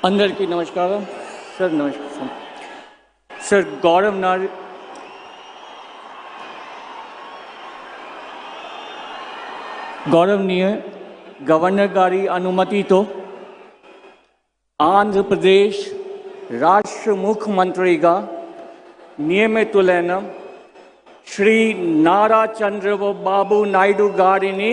అందరికీ నమస్కారం సార్ నమస్కారం సార్ గౌరవ్ నార్ గౌరవనీయ గవర్నర్ గారి అనుమతితో ఆంధ్రప్రదేశ్ రాష్ట్ర ముఖ్యమంత్రిగా నియమితులైన శ్రీ నారా చంద్రబాబు నాయుడు గారిని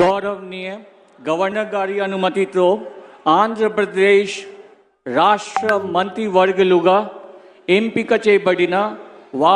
గౌరవనీయ గవర్నర్ గారి అనుమతితో ఆంధ్రప్రదేశ్ రాష్ట్ర మంత్రివర్గులుగా ఎంపిక చేయబడిన